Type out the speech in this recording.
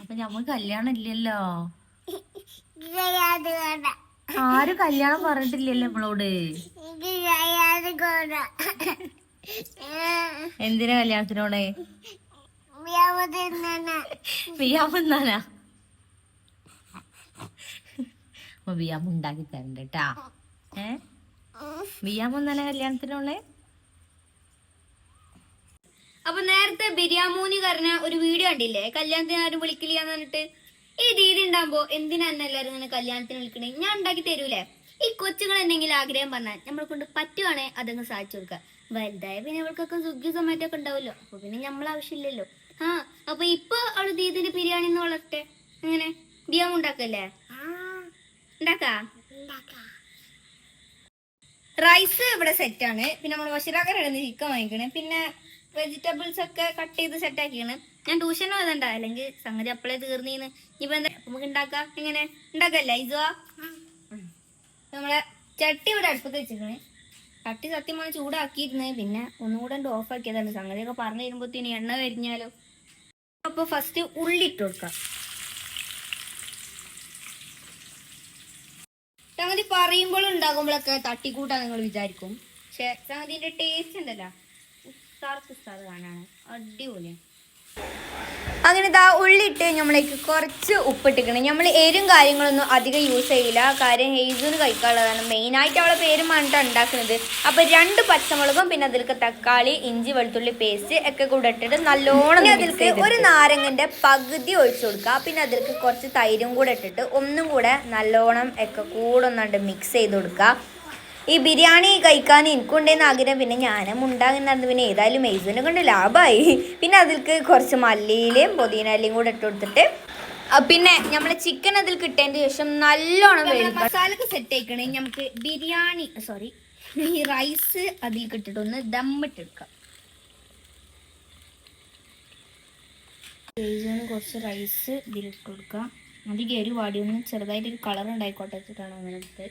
അപ്പൊ ഞമ്മക്ക് കല്യാണം ഇല്ലല്ലോ? ആരും കല്യാണം പറഞ്ഞിട്ടില്ലല്ലോ നമ്മളോട് എന്തിനാ കല്യാണത്തിനോടെ? ബിയാമെന്നാനാ അപ്പൊ ഉണ്ടാക്കി തരണ്ട കേട്ടാ ഏ? ബിയാമെന്നാനാ കല്യാണത്തിനോളെ അപ്പൊ നേരത്തെ ബിരിയാമൂനി കറിന ഒരു വീഡിയോ കണ്ടില്ലേ? കല്യാണത്തിന് ആരും വിളിക്കില്ല എന്ന് പറഞ്ഞിട്ട്. ഈ രീതി ഉണ്ടാകുമ്പോ എന്തിനാ എന്നെ എല്ലാരും ഇങ്ങനെ കല്യാണത്തിന് വിളിക്കണേ? ഞാൻ ഉണ്ടാക്കി തരൂലേ? ഈ കൊച്ചുങ്ങൾ എന്തെങ്കിലും ആഗ്രഹം പറഞ്ഞാൽ നമ്മളെ കൊണ്ട് പറ്റുവാണേ അതങ്ങ് സാധിച്ചു കൊടുക്കുക വലുതായ പിന്നെ അവൾക്കൊക്കെ സുഖ്യ സമയത്തൊക്കെ ഒക്കെ ഉണ്ടാവുമല്ലോ. അപ്പൊ പിന്നെ നമ്മൾ ആവശ്യമില്ലല്ലോ. ആ അപ്പൊ ഇപ്പൊ അവൾ ദീദിന് ബിരിയാണി എന്ന് വളർത്തെ അങ്ങനെ ബിരിയാണി ഉണ്ടാക്കല്ലേ? ഉണ്ടാക്കാ? റൈസ് ഇവിടെ സെറ്റ് ആണ്. പിന്നെ നമ്മൾ വശിരാക്കരാണ് ചിക്കൻ വാങ്ങിക്കണേ. പിന്നെ വെജിറ്റബിൾസ് ഒക്കെ കട്ട് ചെയ്ത് സെറ്റ് ആക്കിയാണ്. ഞാൻ ട്യൂഷൻ പോയതുണ്ട അല്ലെങ്കിൽ സംഗതി അപ്പളേ തീർന്നീന്ന്. ഇനിയിപ്പോ എന്താ? നമുക്ക് ഉണ്ടാക്കാം എങ്ങനെ? ഉണ്ടാക്കല്ലേ ഇതുവാ നമ്മളെ ചട്ടി ഇവിടെ അടുപ്പത്ത് വെച്ചിരിക്കണേ. ചട്ടി സത്യമാണ് ചൂടാക്കിയിരുന്നത് പിന്നെ ഒന്നുകൂടെ ഓഫ് ആക്കിയതാണ്. സംഗതിയൊക്കെ പറഞ്ഞു തരുമ്പോഴത്തേന് എണ്ണ കരിഞ്ഞാലോ അപ്പൊ ഫസ്റ്റ് ഉള്ളി ഇട്ട് കൊടുക്കാം. സംഗതി പറയുമ്പോൾ ഉണ്ടാകുമ്പോഴൊക്കെ തട്ടിക്കൂട്ടാ നിങ്ങൾ വിചാരിക്കും. പക്ഷെ സംഗതിന്റെ ടേസ്റ്റ് ഉണ്ടല്ലോ. കാണാണ്. അടിപൊളിയാണ് അങ്ങനെ ഇതാ ഉള്ളിട്ട് നമ്മളേക്ക് കുറച്ച് ഉപ്പിട്ടിക്കണം. നമ്മൾ എരും കാര്യങ്ങളൊന്നും അധികം യൂസ് ചെയ്യില്ല കാര്യം ഹെയ്സൂന്ന് കഴിക്കാനുള്ളതാണ്. മെയിനായിട്ട് അവളെ പേരും പറഞ്ഞിട്ടാണ് ഉണ്ടാക്കുന്നത് അപ്പോൾ രണ്ട് പച്ചമുളകും പിന്നെ അതിലേക്ക് തക്കാളി ഇഞ്ചി വെളുത്തുള്ളി പേസ്റ്റ് ഒക്കെ കൂടെ ഇട്ടിട്ട് നല്ലോണം അതിലേക്ക് ഒരു നാരങ്ങന്റെ പകുതി ഒഴിച്ചു കൊടുക്കുക. പിന്നെ അതിലേക്ക് കുറച്ച് തൈരും കൂടെ ഇട്ടിട്ട് ഒന്നും കൂടെ നല്ലോണം ഒക്കെ കൂടെ ഒന്നാണ്ട് മിക്സ് ചെയ്ത് കൊടുക്കുക. ഈ ബിരിയാണി കഴിക്കാൻ എനിക്കുണ്ടെന്ന് ആഗ്രഹം. പിന്നെ ഞാനും ഉണ്ടാകുന്നുണ്ട് പിന്നെ ഏതായാലും മെയ്സിനെ കൊണ്ട് ലാഭമായി പിന്നെ അതിൽക്ക് കുറച്ച് മല്ലിയിലയും പുതിനയിലയും കൂടെ ഇട്ട് കൊടുത്തിട്ട് പിന്നെ നമ്മൾ ചിക്കൻ അതിൽ കിട്ടിയതിന് ശേഷം നല്ലോണം മസാലൊക്കെ സെറ്റ് ആയിക്കണേ. നമുക്ക് ബിരിയാണി സോറി ഈ റൈസ് അതിൽ കിട്ടിട്ട് ഒന്ന് ദമ്മിട്ടെടുക്കാം കുറച്ച് റൈസ് ഇതിലിട്ട് കൊടുക്കാം. അതിൽ എരിവാടി വാടി. ഒന്ന് ചെറുതായിട്ടൊരു കളർ ഉണ്ടായിക്കോട്ടെ വെച്ചിട്ടാണ് അങ്ങനെ എടുത്തത്.